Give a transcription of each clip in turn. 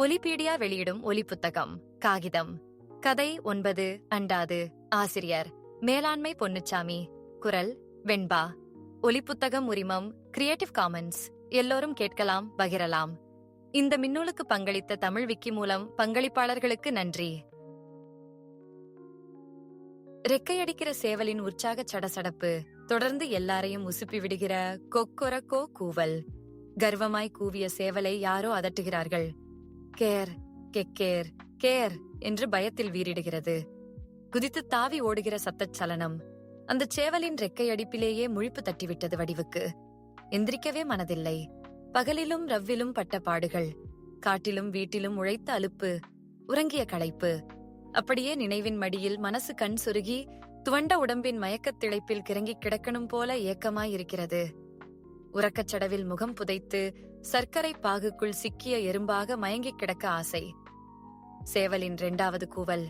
ஒலிபீடியா வெளியிடும் ஒலி புத்தகம் காகிதம். கதை ஒன்பது அண்டாது ஆசிரியர் மேலாண்மை பொன்னுச்சாமி குரல் வெண்பா. ஒலிப்புத்தகம் உரிமம் கிரியேட்டிவ் காமன்ஸ் எல்லோரும் கேட்கலாம் பகிரலாம். இந்த மின்னூலுக்கு பங்களித்த தமிழ் விக்கி மூலம் பங்களிப்பாளர்களுக்கு நன்றி. ரெக்கையடிக்கிற சேவலின் உற்சாக சடசடப்பு தொடர்ந்து எல்லாரையும் உசுப்பி விடுகிற கொக்கொரக்கோ கூவல். கர்வமாய் கூவிய சேவலை யாரோ அதட்டுகிறார்கள். கேர் கெக்கேர் கேர் என்று பயத்தில் வீறிடுகிறது. குதித்து தாவி ஓடுகிற சத்தச் சலனம். அந்த சேவலின் ரெக்கை அடிப்பிலேயே முழிப்பு தட்டிவிட்டது வடிவுக்கு. எந்திரிக்கவே மனதில்லை. பகலிலும் ரவ்விலும் பட்ட பாடுகள். காட்டிலும் வீட்டிலும் உழைத்த அலுப்பு. உறங்கிய களைப்பு. அப்படியே நினைவின் மடியில் மனசு கண் சுருகி துவண்ட உடம்பின் மயக்கத் திளைப்பில் கிறங்கி கிடக்கணும் போல ஏக்கமாய் இருக்கிறது. முகம் புதைத்து சர்க்கரை பாகுக்குள் சிக்கிய எறும்பாக மயங்கிக் கிடக்க ஆசை. சேவலின் இரண்டாவது கூவல்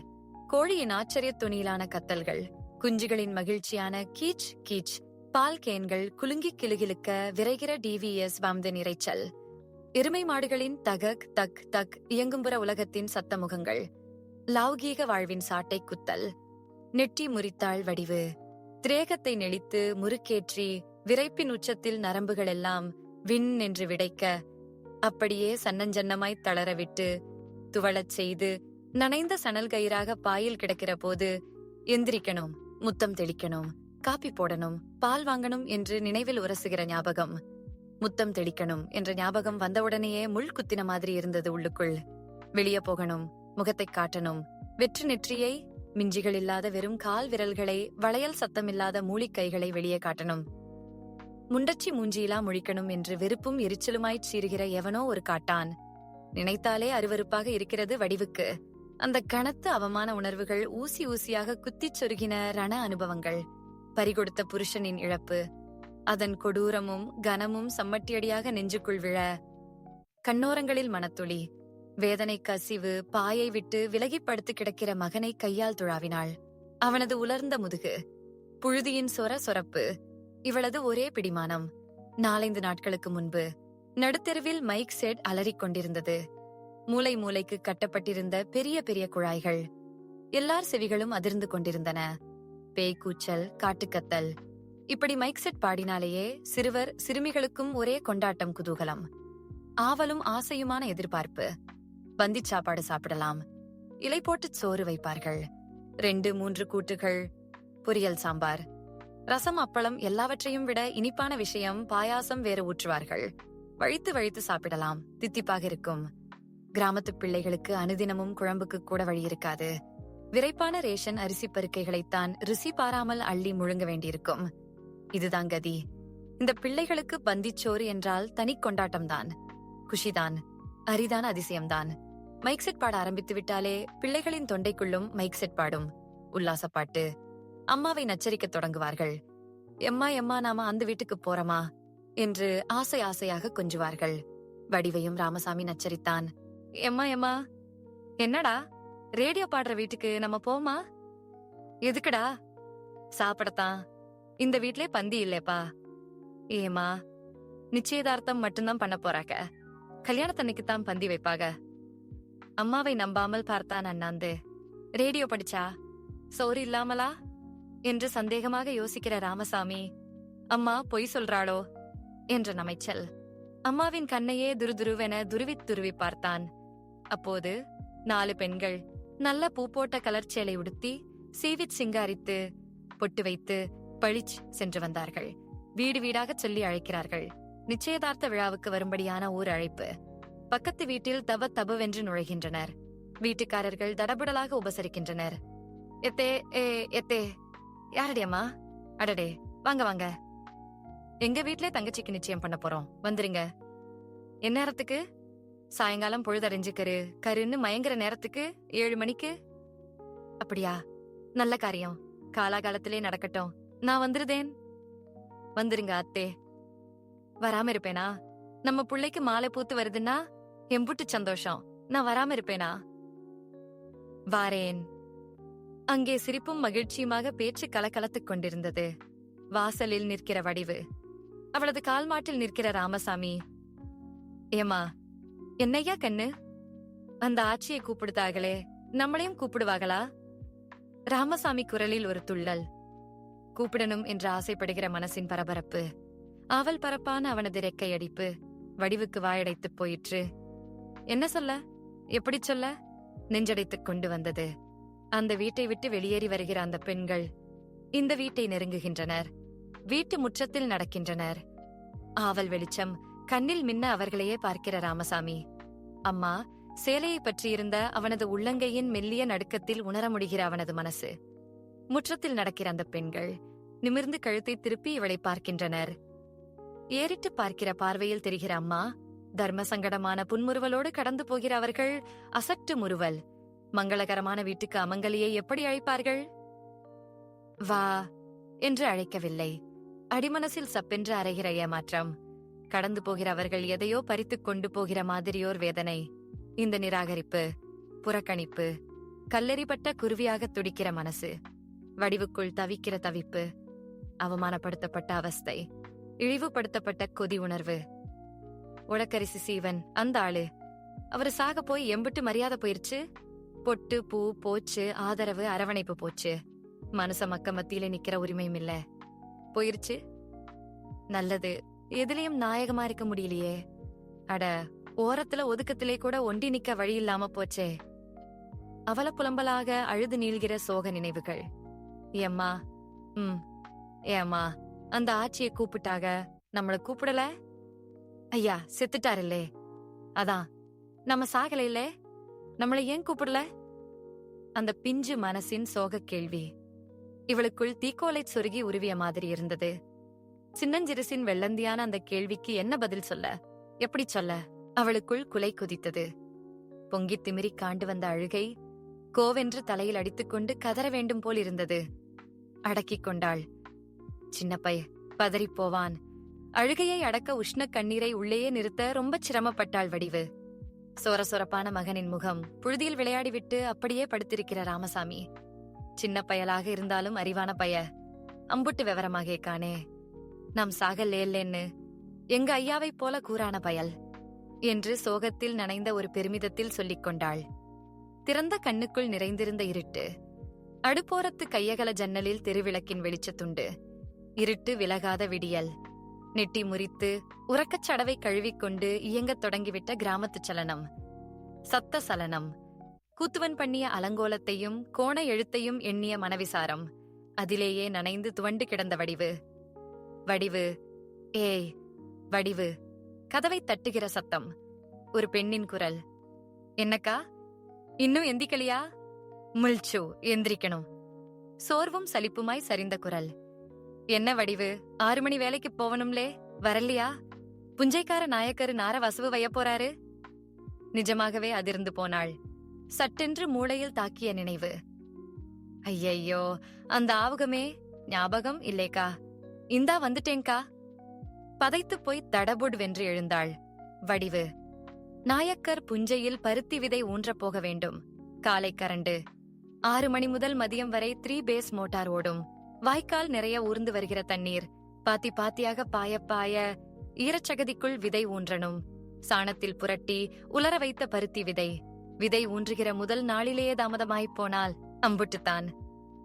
கோழியின் ஆச்சரியத் துணியிலான கத்தல்கள் குஞ்சுகளின் மகிழ்ச்சியான கீச் கீச் பால் கேன்கள் குலுங்கி கிளுகிழுக்க விரைகிற டிவிஎஸ் வம்தன் இறைச்சல் எருமை மாடுகளின் தகக் தக் தக் இயங்கும்புற உலகத்தின் சத்தமுகங்கள். லௌகீக வாழ்வின் சாட்டை குத்தல். நெட்டி முறித்தாள் வடிவு. திரேகத்தை நெளித்து முறுக்கேற்றி விரைப்பின் உச்சத்தில் நரம்புகள் எல்லாம் விண் என்று விடைக்க அப்படியே சன்னஞ்சன்னமாய் தளரவிட்டு துவளச் செய்து நனைந்த சணல் கயிறாக பாயில் கிடக்கிற போது எந்திரிக்கணும் முத்தம் தெளிக்கணும் காப்பி போடணும் பால் வாங்கணும் என்று நினைவில் உரசுகிற ஞாபகம். முத்தம் தெளிக்கணும் என்ற ஞாபகம் வந்தவுடனேயே முள் குத்தின மாதிரி இருந்தது உள்ளுக்குள். வெளியே போகணும் முகத்தை காட்டணும். வெற்று நெற்றியை மிஞ்சிகள் இல்லாத வெறும் கால் விரல்களை வளையல் சத்தமில்லாத மூலிக்கைகளை வெளியே காட்டணும். முண்டச்சி மூஞ்சியிலா முழிக்கணும் என்று வெறுப்பும் எரிச்சலுமாய்ச் சீறுகிற எவனோ ஒரு காட்டான். நினைத்தாலே அருவருப்பாக இருக்கிறது வடிவுக்கு. அந்த கனத்த அவமான உணர்வுகள் ஊசி ஊசியாக குத்திச் சொருகின ரண அனுபவங்கள். பறிகொடுத்த புருஷனின் இழப்பு. அதன் கொடூரமும் கனமும் சம்மட்டியடியாக நெஞ்சுக்குள் விழ. கண்ணோரங்களில் மனத்துளி. வேதனை கசிவு பாயை விட்டு விலகிப் படுத்து கிடக்கிற மகனை கையால் துழாவினாள். அவனது உலர்ந்த முதுகு. புழுதியின் சொர சொரப்பு. இவளது ஒரே பிடிமானம். நாலைந்து நாட்களுக்கு முன்பு நடுத்தெருவில் மைக் செட் அலறிக் கொண்டிருந்தது. மூலை மூலைக்கு கட்டப்பட்டிருந்த பெரிய பெரிய குழாய்கள். எல்லார் செவிகளும் அதிர்ந்து கொண்டிருந்தன. பேய் கூச்சல் காட்டுக்கத்தல். இப்படி மைக் செட் பாடினாலேயே சிறுவர் சிறுமிகளுக்கும் ஒரே கொண்டாட்டம் குதூகலம். ஆவலும் ஆசையுமான எதிர்பார்ப்பு. பந்திச் சாப்பாடு சாப்பிடலாம். இலை போட்டு சோறு வைப்பார்கள். ரெண்டு மூன்று கூட்டுகள். பொரியல் சாம்பார். ரசம் அப்பளம் எல்லாவற்றையும் விட இனிப்பான விஷயம் பாயாசம் வேறு ஊற்றுவார்கள். வழித்து வழித்து சாப்பிடலாம். தித்திப்பாக இருக்கும். கிராமத்து பிள்ளைகளுக்கு அனுதினமும் குழம்புக்கு கூட வழி இருக்காது. விரைப்பான ரேஷன் அரிசி பருக்கைகளைத்தான் ருசி பாராமல் அள்ளி முழுங்க வேண்டியிருக்கும். இதுதான் கதி. இந்த பிள்ளைகளுக்கு பந்திச்சோறு என்றால் தனி கொண்டாட்டம்தான். குஷிதான். அரிதான அதிசயம்தான். மைக் செட் பாட ஆரம்பித்து விட்டாலே பிள்ளைகளின் தொண்டைக்குள்ளும் மைக் செட் பாடும். உல்லாச பாட்டு அம்மாவை நச்சரிக்க தொடங்குவார்கள். எம்மா எம்மா நாம அந்த வீட்டுக்கு போறோமா? என்று ஆசை ஆசையாக கொஞ்சுவார்கள். வடிவையும் ராமசாமி நச்சரித்தான். எம்மா எம்மா என்னடா? ரேடியோ பாடுற வீட்டுக்கு நம்ம போமா எதுக்குடா? சாப்பிடத்தான். இந்த வீட்லயே பந்தி இல்லப்பா. ஏமா நிச்சயதார்த்தம் மட்டும்தான் பண்ண போறாங்க கல்யாணத்தன்னைக்கு தான் பந்தி வைப்பாக. அம்மாவை நம்பாமல் பார்த்தான் அண்ணாந்து. ரேடியோ படிச்சா? சோறு இல்லாமலா? என்று சந்தேகமாக யோசிக்கிற ராமசாமி அம்மா பொய் சொல்றாளோ? என்ற நமைச்சல் அம்மாவின் கண்ணையே துருதுருவென துருவித் துருவி பார்த்தான். அப்போது நாலு பெண்கள் நல்ல பூ போட்ட கலர் சேலை உடுத்தி சீவிச் சிங்காரித்து பொட்டு வைத்து பழிச் சென்று வந்தார்கள். வீடு வீடாக சொல்லி அழைக்கிறார்கள். நிச்சயதார்த்த விழாவுக்கு வரும்படியான ஊர் அழைப்பு. பக்கத்து வீட்டில் தவ தபவென்று நுழைகின்றனர். வீட்டுக்காரர்கள் தடபுடலாக உபசரிக்கின்றனர். எத்தே ஏ எத்தே யாரடி அம்மா அடடே வாங்க வாங்க. எங்க வீட்ல தங்கச்சிக்கு நிச்சயம் பண்ண போறோம். வந்துருங்க. எந்நேரத்துக்கு சாயங்காலம் பொழுதடைஞ்சு கரு கருன்னு மயங்குற நேரத்துக்கு ஏழு மணிக்கு? அப்படியா? நல்ல காரியம். காலாகாலத்திலே நடக்கட்டும். நான் வந்துருதேன். வந்துருங்க அத்தே. வராம இருப்பேனா? நம்ம புள்ளைக்கு மாலை பூத்து வருதுன்னா எம்புட்டு சந்தோஷம். நான் வராம இருப்பேனா? வாரேன். அங்கே சிரிப்பும் மகிழ்ச்சியுமாக பேச்சு கலக்கலத்துக் கொண்டிருந்தது. வாசலில் நிற்கிற வடிவு. அவளது கால் மாட்டில் நிற்கிற ராமசாமி. ஏமா என்னையா கண்ணு? அந்த ஆட்சியை கூப்பிடுதாகளே நம்மளையும் கூப்பிடுவாங்களா ராமசாமி குரலில் ஒரு துள்ளல். கூப்பிடணும் என்று ஆசைப்படுகிற மனசின் பரபரப்பு. அவள் பரப்பான அவனது ரெக்கை அடிப்பு. வடிவுக்கு வாயடைத்துப் போயிற்று. என்ன சொல்ல? எப்படி சொல்ல? நெஞ்சடைத்துக் கொண்டு வந்தது. அந்த வீட்டை விட்டு வெளியேறி வருகிற அந்த பெண்கள் இந்த வீட்டை நெருங்குகின்றனர். வீட்டு முற்றத்தில் நடக்கின்றனர். ஆவல் வெளிச்சம் கண்ணில் மின்ன அவர்களையே பார்க்கிற ராமசாமி. அம்மா சேலையை பற்றியிருந்த அவனது உள்ளங்கையின் மெல்லிய நடுக்கத்தில் உணர முடிகிற அவனது மனசு. முற்றத்தில் நடக்கிற அந்த பெண்கள் நிமிர்ந்து கழுத்தை திருப்பி இவளை பார்க்கின்றனர். ஏறிட்டு பார்க்கிற பார்வையில் தெரிகிற அம்மா தர்ம சங்கடமான புன்முறுவலோடு கடந்து போகிற அவர்கள் அசட்டு முறுவல். மங்களகரமான வீட்டுக்கு அமங்கலியை எப்படி அழைப்பார்கள்? வா என்று அழைக்கவில்லை. அடிமனசில் சப்பென்று அறைகிற ஏமாற்றம். கடந்து போகிற அவர்கள் எதையோ பறித்துக் கொண்டு போகிற மாதிரியோர் வேதனை. இந்த நிராகரிப்பு புறக்கணிப்பு கல்லெறிப்பட்ட குருவியாக துடிக்கிற மனசு வடிவுக்குள் தவிக்கிற தவிப்பு அவமானப்படுத்தப்பட்ட அவஸ்தை இழிவுபடுத்தப்பட்ட கொதி உணர்வு. உடக்கரிசி சீவன் அந்த ஆளு. அவரு சாக போய் எம்பிட்டு மரியாதை போயிருச்சு? பொட்டு பூ போச்சு ஆதரவு அரவணைப்பு போச்சு. மனுஷ மக்க மத்தியில நிக்கிற உரிமையும் இல்ல போயிருச்சு. நல்லது. எதுலயும் நாயகமா இருக்க முடியலையே. அட ஓரத்துல ஒதுக்கத்திலே கூட ஒண்டி நிக்க வழி இல்லாம போச்சே. அவல புலம்பலாக அழுது நீள்கிற சோக நினைவுகள். ஏம்மா? ம். ஏம்மா? அந்த ஆட்சியை கூப்பிட்டாக நம்மள கூப்பிடல? ஐயா செத்துட்டாருல்லே. அதான். நம்ம சாகலையிலே நம்மளை ஏன் கூப்பிடல? அந்த பிஞ்சு மனசின் சோக கேள்வி. இவளுக்குள் தீக்கோலை சொருகி உருவிய மாதிரி இருந்தது. சின்னஞ்சிறுசின் வெள்ளந்தியான அந்த கேள்விக்கு என்ன பதில் சொல்ல? எப்படி சொல்ல? அவளுக்குள் குலை குதித்தது. பொங்கித் திமிரி காண்டு வந்த அழுகை கோவென்று தலையில் அடித்துக்கொண்டு கதற வேண்டும் போல் இருந்தது. அடக்கிக் கொண்டாள். சின்ன பைய பதறிப் போவான். அழுகையை அடக்க உஷ்ண கண்ணீரை உள்ளேயே நிறுத்த ரொம்ப சிரமப்பட்டாள் வடிவு. சொர சொரப்பான மகனின் முகம் புழுதியில் விளையாடிவிட்டு அப்படியே படுத்திருக்கிற ராமசாமி. சின்ன பயலாக இருந்தாலும் அறிவான பய அம்புட்டு விவரமாக காணே நாம் சாகல்லே எங்க ஐயாவைப் போல கூறான பயல் என்று சோகத்தில் நனைந்த ஒரு பெருமிதத்தில் சொல்லிக் கொண்டாள். திறந்த கண்ணுக்குள் நிறைந்திருந்த இருட்டு அடுப்போரத்து கையகல ஜன்னலில் தெருவிளக்கின் வெளிச்சத்துண்டு இருட்டு விலகாத விடியல். நெட்டி முறித்து உறக்கச் சடவை கழுவிக்கொண்டு இயங்கத் தொடங்கிவிட்ட கிராமத்துச் சலனம். சத்த சலனம். கூத்துவன் பண்ணிய அலங்கோலத்தையும் கோண எழுத்தையும் எண்ணிய மனவிசாரம். அதிலேயே நனைந்து துவண்டு கிடந்த வடிவு. வடிவு. ஏய் வடிவு. கதவை தட்டுகிற சத்தம். ஒரு பெண்ணின் குரல். என்னக்கா? இன்னும் எந்திக்கலையா? முல்ச்சு எந்திரிக்கணும். சோர்வும் சலிப்புமாய் சரிந்த குரல். என்ன வடிவு? ஆறு மணி வேலைக்கு போவணும்லே? வரலையா? புஞ்சைக்கார நாயக்கரு நார வசவு வைய போறாரு? நிஜமாகவே அதிர்ந்து போனாள். சட்டென்று மூளையில் தாக்கிய நினைவு. ஐயையோ அந்த ஆவகமே? ஞாபகம் இல்லேக்கா. இந்தா வந்துட்டேங்கா பதைத்துப் போய் தடபுட் வென்று எழுந்தாள். வடிவு. நாயக்கர் புஞ்சையில் பருத்தி விதை ஊன்றப் போக வேண்டும். காலை கரண்டு. ஆறு மணி முதல் மதியம் வரை த்ரீ பேஸ் மோட்டார் ஓடும். வாய்க்கால் நிறைய ஊர்ந்து வருகிற தண்ணீர். பாத்தி பாத்தியாக பாய பாய ஈரச்சகதிக்குள் விதை ஊன்றணும். சாணத்தில் புரட்டி உலர வைத்த பருத்தி விதை. விதை ஊன்றுகிற முதல் நாளிலேயே தாமதமாய்ப் போனால் அம்புட்டுத்தான்.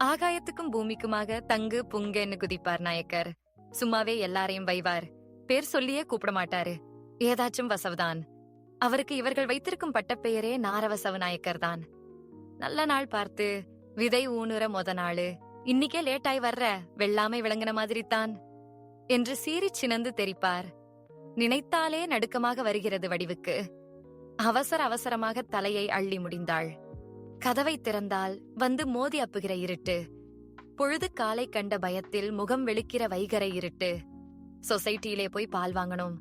ஆகாயத்துக்கும் பூமிக்குமாக தங்கு புங்கன்னு குதிப்பார் நாயக்கர். சும்மாவே எல்லாரையும் வைவார். பேர் சொல்லியே கூப்பிட மாட்டாரு ஏதாச்சும் வசவுதான். அவருக்கு இவர்கள் வைத்திருக்கும் பட்டப்பெயரே நாரவசவ நாயக்கர் தான் நல்ல நாள் பார்த்து விதை ஊனுற மொத நாளு. இன்னிக்கே லேட்டாய் வர்ற வெள்ளாமை விளங்கின மாதிரி தான் என்று சீறிச் சினந்து தெரிப்பார். நினைத்தாலே நடுக்கமாக வருகிறது வடிவுக்கு. அவசர அவசரமாக தலையை அள்ளி முடிந்தாள். கதவை திறந்தால் வந்து மோதி அப்புகிற இருட்டு. பொழுது காலை கண்ட பயத்தில் முகம் வெளுக்கிற வைகரை இருட்டு. சொசைட்டியிலே போய் பால் வாங்கணும்.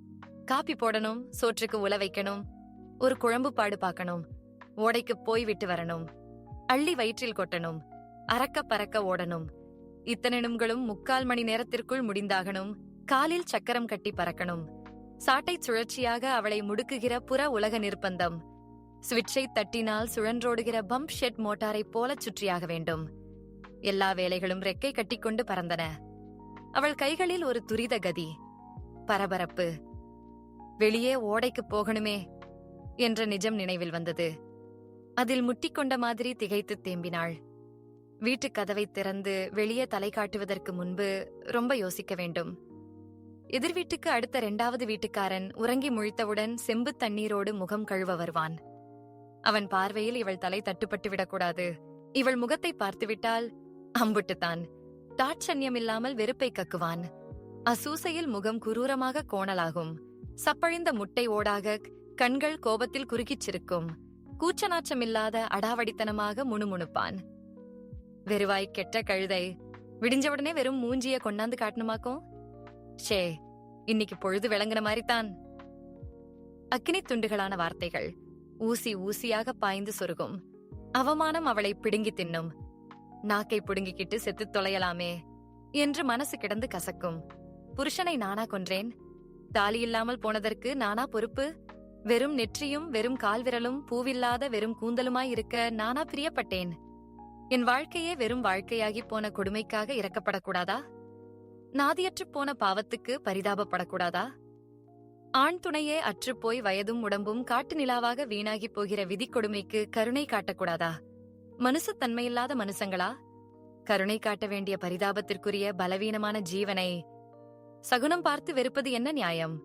காப்பி போடணும் சோற்றுக்கு உல வைக்கணும் ஒரு குழம்பு பாடு பார்க்கணும் ஓடைக்கு போய் விட்டு வரணும். அள்ளி வயிற்றில் கொட்டணும். அறக்க பறக்க ஓடணும். இத்தனெனும்களும் முக்கால் மணி நேரத்திற்குள் முடிந்தாகணும். காலில் சக்கரம் கட்டி பறக்கணும். சாட்டை சுழற்சியாக அவளை முடுக்குகிற புற உலக நிர்பந்தம். சுவிட்சை தட்டினால் சுழன்றோடுகிற பம்ப் ஷெட் மோட்டாரைப் போலச் சுற்றியாக வேண்டும். எல்லா வேலைகளும் ரெக்கை கட்டிக்கொண்டு பறந்தன. அவள் கைகளில் ஒரு துரித கதி. பரபரப்பு. வெளியே ஓடைக்குப் போகணுமே என்ற நிஜம் நினைவில் வந்தது. அதில் முட்டிக்கொண்ட மாதிரி திகைத்து தேம்பினாள். வீட்டுக் கதவை திறந்து வெளியே தலை காட்டுவதற்கு முன்பு ரொம்ப யோசிக்க வேண்டும். எதிர் வீட்டுக்கு அடுத்த இரண்டாவது வீட்டுக்காரன் உறங்கி முழித்தவுடன் செம்பு தண்ணீரோடு முகம் கழுவ வருவான். அவன் பார்வையில் இவள் தலை தட்டுப்பட்டு விடக்கூடாது. இவள் முகத்தை பார்த்துவிட்டால் அம்புட்டுத்தான். தாட்சண்யம் இல்லாமல் வெறுப்பை கக்குவான். அசூசையில் முகம் குரூரமாக கோணலாகும். சப்பழிந்த முட்டை ஓடாக கண்கள் கோபத்தில் குறுகிச்சிருக்கும் கூச்சநாச்சமில்லாத அடாவடித்தனமாக முணுமுணுப்பான். வெறுவாய் கெட்ட கழுதை. விடிஞ்சவுடனே வெறும் மூஞ்சிய கொண்டாந்து காட்டணுமாக்கும்? ஷே இன்னைக்கு பொழுது விளங்குன மாதிரித்தான் அக்கினி துண்டுகளான வார்த்தைகள் ஊசி ஊசியாக பாய்ந்து சொருகும். அவமானம் அவளை பிடுங்கி தின்னும். நாக்கை புடுங்கிக்கிட்டு செத்துத் தொலையலாமே என்று மனசு கிடந்து கசக்கும். புருஷனை நானா கொன்றேன்? தாலி இல்லாமல் போனதற்கு நானா பொறுப்பு? வெறும் நெற்றியும் வெறும் கால்விரலும் பூவில்லாத வெறும் கூந்தலுமாய் இருக்க நானா பிரியப்பட்டேன்? என் வாழ்க்கையே வெறும் வாழ்க்கையாகி போன கொடுமைக்காக இறக்கப்படக்கூடாதா? நாதியற்றுப் போன பாவத்துக்கு பரிதாபப்படக்கூடாதா? ஆண் துணையே அற்றுப்போய் வயதும் உடம்பும் காட்டு நிலாவாக வீணாகி போகிற விதி கொடுமைக்கு கருணை காட்டக்கூடாதா? மனுசத்தன்மையில்லாத மனுஷங்களா? கருணை காட்ட வேண்டிய பரிதாபத்திற்குரிய பலவீனமான ஜீவனை சகுனம் பார்த்து வெறுப்பது என்ன நியாயம்?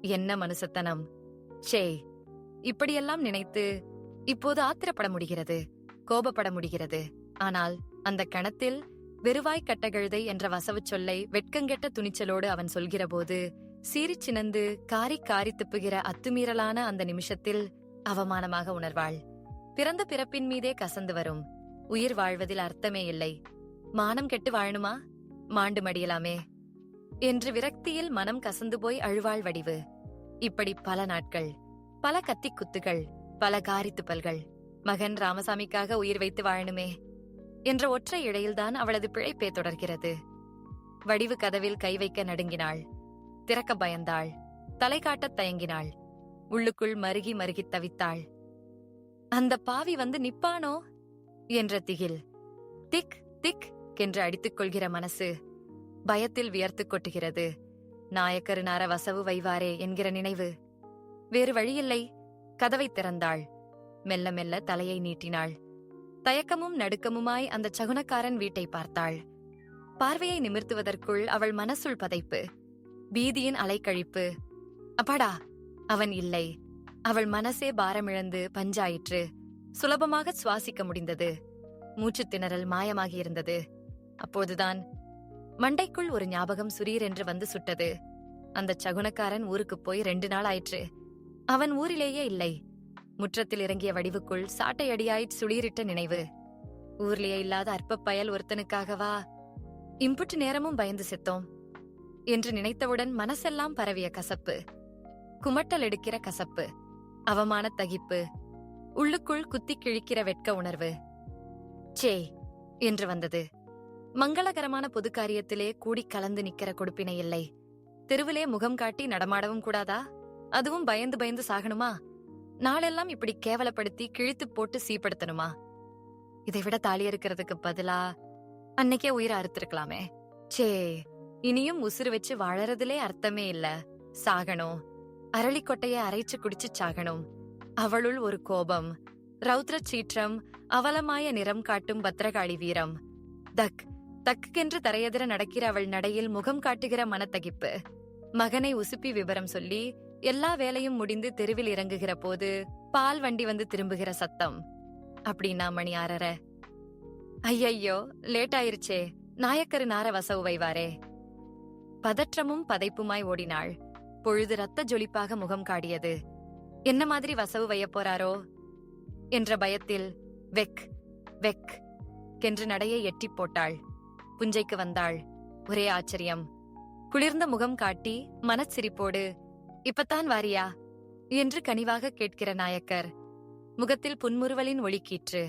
என்ன மனுசத்தனம்? சே இப்படியெல்லாம் நினைத்து இப்போது ஆத்திரப்பட முடிகிறது கோபப்பட முடிகிறது. ஆனால் அந்த கணத்தில் வெறுவாய் கட்டகழுதை என்ற வசவுச் சொல்லை வெட்கங்கெட்ட துணிச்சலோடு அவன் சொல்கிறபோது சீறிச் சினந்து காரி காரி துப்புகிற அத்துமீறலான அந்த நிமிஷத்தில் அவமானமாக உணர்வாள். பிறந்த பிறப்பின் மீதே கசந்து வரும். உயிர் வாழ்வதில் அர்த்தமே இல்லை. மானம் கெட்டு வாழணுமா? மாண்டு மடியலாமே என்று விரக்தியில் மனம் கசந்து போய் அழுவாள் வடிவு. இப்படி பல நாட்கள் பல கத்திக் குத்துகள் பல காரித்துப்பல்கள் மகன் ராமசாமிக்காக உயிர் வைத்து வாழணுமே. என்ற ஒற்றை இழையில்தான் அவளது பிழைப்பே தொடர்கிறது. வடிவு கதவில் கை வைக்க நடுங்கினாள். திறக்க பயந்தாள். தலை காட்டத் தயங்கினாள். உள்ளுக்குள் மருகி மருகித் தவித்தாள். அந்த பாவி வந்து நிப்பானோ? என்ற திகில். திக் திக் என்று அடித்துக் கொள்கிற மனசு. பயத்தில் வியர்த்துக் கொட்டுகிறது. நாயக்கருனார வசவு வைவாரே என்கிற நினைவு. வேறு வழியில்லை. கதவை திறந்தாள். மெல்ல மெல்ல தலையை நீட்டினாள். தயக்கமும் நடுக்கமுமாய் அந்த சகுனக்காரன் வீட்டை பார்த்தாள். பார்வையை நிமிர்த்துவதற்குள் அவள் மனசுள் பதைப்பு. பீதியின் அலைக்கழிப்பு. அப்பாடா அவன் இல்லை. அவள் மனசே பாரமிழந்து பஞ்சாயிற்று. சுலபமாக சுவாசிக்க முடிந்தது. மூச்சுத் திணறல் மாயமாகியிருந்தது. அப்போதுதான் மண்டைக்குள் ஒரு ஞாபகம் சுரீர் என்று வந்து சுட்டது. அந்த சகுனக்காரன் ஊருக்குப் போய் ரெண்டு நாள் ஆயிற்று. அவன் ஊரிலேயே இல்லை. முற்றத்தில் இறங்கிய வடிவுக்குள் சாட்டையடியாய் சுளீரிட்ட நினைவு. ஊர்லயே இல்லாத அற்பப் பயல் ஒருத்தனுக்காகவா? இம்புட்டு நேரமும் பயந்து செத்தோம். என்று நினைத்தவுடன் மனசெல்லாம் பரவிய கசப்பு. குமட்டல் எடுக்கிற கசப்பு. அவமான தகிப்பு. உள்ளுக்குள் குத்திக் கிழிக்கிற வெட்க உணர்வு. சே என்று வந்தது. மங்களகரமான பொது காரியத்திலே கூடி கலந்து நிக்கிற கொடுப்பினை இல்லை. தெருவிலே முகம் காட்டி நடமாடவும் கூடாதா? அதுவும் பயந்து பயந்து சாகணுமா? நாளெல்லாம் இப்படி கேவலப்படுத்தி கிழித்து போட்டு சீப்படுத்தணுமா? இதை விட தாலி இருக்கிறதுக்கு பதிலா அன்னைக்கே உயிரை அறுத்திருக்கலாமே. சே இனியும் உசுறு வச்சு வாழறதுலே அர்த்தமே இல்ல. சாகணும் அரளிக்கொட்டைய அரைச்சு குடிச்சு சாகணும் அவளுள் ஒரு கோபம். ரௌத்ர சீற்றம் அவலமாய நிறம் காட்டும் பத்திரகாளி வீரம். தக் தக்குக்கென்று தரையெதிர நடக்கிற அவள் நடையில் முகம் காட்டுகிற மனத்தகிப்பு. மகனை உசுப்பி விவரம் சொல்லி எல்லா வேலையும் முடிந்து தெருவில் இறங்குகிற போது பால் வண்டி வந்து திரும்புகிற சத்தம். அப்படின்னா மணி ஆறற ஐயையோ லேட் ஆயிருச்சே நாயக்கரு நார வசவு வைவாரே பதற்றமும் பதைப்புமாய் ஓடினாள். பொழுது ரத்த ஜொலிப்பாக முகம் காடியது. என்ன மாதிரி வசவு வையப் போறாரோ? என்ற பயத்தில் வெக் வெக் கென்று நடையை எட்டிப் போட்டாள். புஞ்சைக்கு வந்தாள். ஒரே ஆச்சரியம். குளிர்ந்த முகம் காட்டி மனச்சிரிப்போடு இப்பத்தான் வாரியா? என்று கனிவாக கேட்கிற நாயக்கர். முகத்தில் புன்முறுவலின் ஒளிக்கீற்று.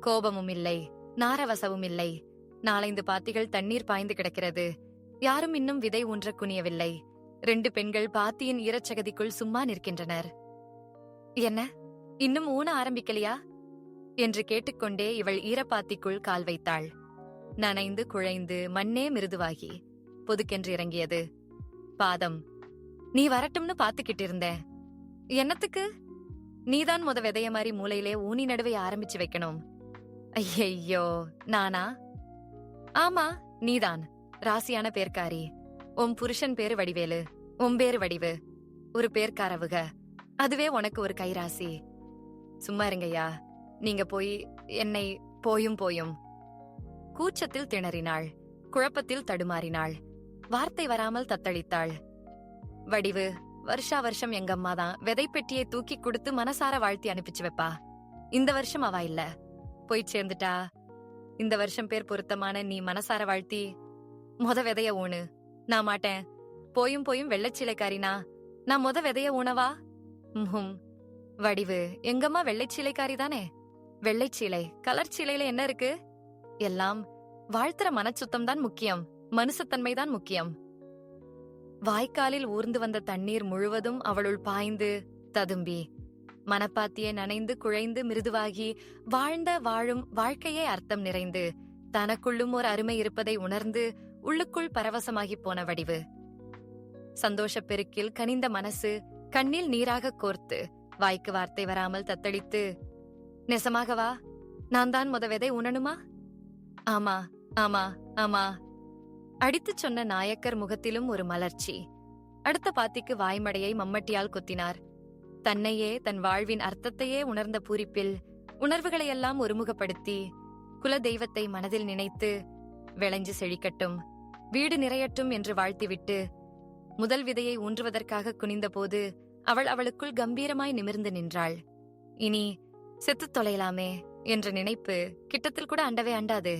கோபமும் இல்லை. நாரவசவும் இல்லை. நாலைந்து பாத்திகள் தண்ணீர் பாய்ந்து கிடக்கிறது. யாரும் இன்னும் விதை ஊன்ற குனியவில்லை. ரெண்டு பெண்கள் பாத்தியின் ஈரச்சகதிக்குள் சும்மா நிற்கின்றனர். என்ன? இன்னும் ஊன ஆரம்பிக்கலையா? என்று கேட்டுக்கொண்டே இவள் ஈரப்பாத்திக்குள் கால் வைத்தாள். நனைந்து குழைந்து மண்ணே மிருதுவாகி. பொதுக்கென்று இறங்கியது. பாதம். நீ வரட்டும்னு பாத்துக்கிட்டு இருந்தேன் என்னத்துக்கு? நீதான் முத விதைய மாதிரி மூலையிலே ஊனி நடுவை ஆரம்பிச்சு வைக்கணும். ஐயையோ நானா? ஆமா நீதான். ராசியான பேர்க்காரி. உன் புருஷன் பேரு வடிவேலு. உன் பேரு வடிவு. ஒரு பேர்க்காரவுக. அதுவே உனக்கு ஒரு கைராசி. சும்மா இருங்கய்யா. நீங்க போய் என்னை போயும் போயும். கூச்சத்தில் திணறினாள். குழப்பத்தில் தடுமாறினாள். வார்த்தை வராமல் தத்தளித்தாள். வடிவு. வருஷா வருஷம் எங்க அம்மா தான் விதைப்பெட்டியை தூக்கி கொடுத்து மனசார வாழ்த்தி அனுப்பிச்சு வைப்பா. இந்த வருஷம் அவ இல்ல. போய் சேர்ந்துட்டா. இந்த வருஷம் பேர் பொருத்தமான நீ மனசார வாழ்த்தி. மொத விதைய ஊனு. நான் மாட்டேன். போயும் போயும் வெள்ளைச்சிலைக்காரினா. நான் மொத விதைய ஊனவா? ம்ஹும் வடிவு. எங்கம்மா வெள்ளைச்சீலைக்காரி தானே? வெள்ளைச்சீலை. கலர் சீலையில என்ன இருக்கு? எல்லாம் வாழ்த்துற மனச்சுத்தம் தான் முக்கியம். மனுஷத்தன்மை தான் முக்கியம். வாய்க்காலில் ஊர்ந்து வந்த தண்ணீர் முழுவதும் அவளுள் பாய்ந்து ததும்பி மனப்பாத்தியை நனைந்து குழைந்து மிருதுவாகி வாழ்ந்த வாழும் வாழ்க்கையே அர்த்தம் நிறைந்து தனக்குள்ளும் ஓர் அருமை இருப்பதை உணர்ந்து உள்ளுக்குள் பரவசமாகிப் போன வடிவு சந்தோஷப் பெருக்கில் கனிந்த மனசு கண்ணில் நீராக கோர்த்து வாய்க்கு வார்த்தை வராமல் தத்தளித்து நெசமாகவா? நான் தான் முத விதை உணணுமா? ஆமா ஆமா ஆமா அடித்துச் சொன்ன நாயக்கர் முகத்திலும் ஒரு மலர்ச்சி. அடுத்த பாத்திக்கு வாய்மடையை மம்மட்டியால் கொத்தினார். தன்னையே தன் வாழ்வின் அர்த்தத்தையே உணர்ந்த பூரிப்பில் உணர்வுகளையெல்லாம் ஒருமுகப்படுத்தி குல தெய்வத்தை மனதில் நினைத்து விளைஞ்சு செழிக்கட்டும் வீடு நிறையட்டும் என்று வாழ்த்திவிட்டு முதல் விதையை ஊன்றுவதற்காக குனிந்தபோது அவள் அவளுக்குள் கம்பீரமாய் நிமிர்ந்து நின்றாள். இனி செத்துத் தொலையலாமே என்ற நினைப்பு கிட்டத்தில் கூட அண்டவே அண்டாது.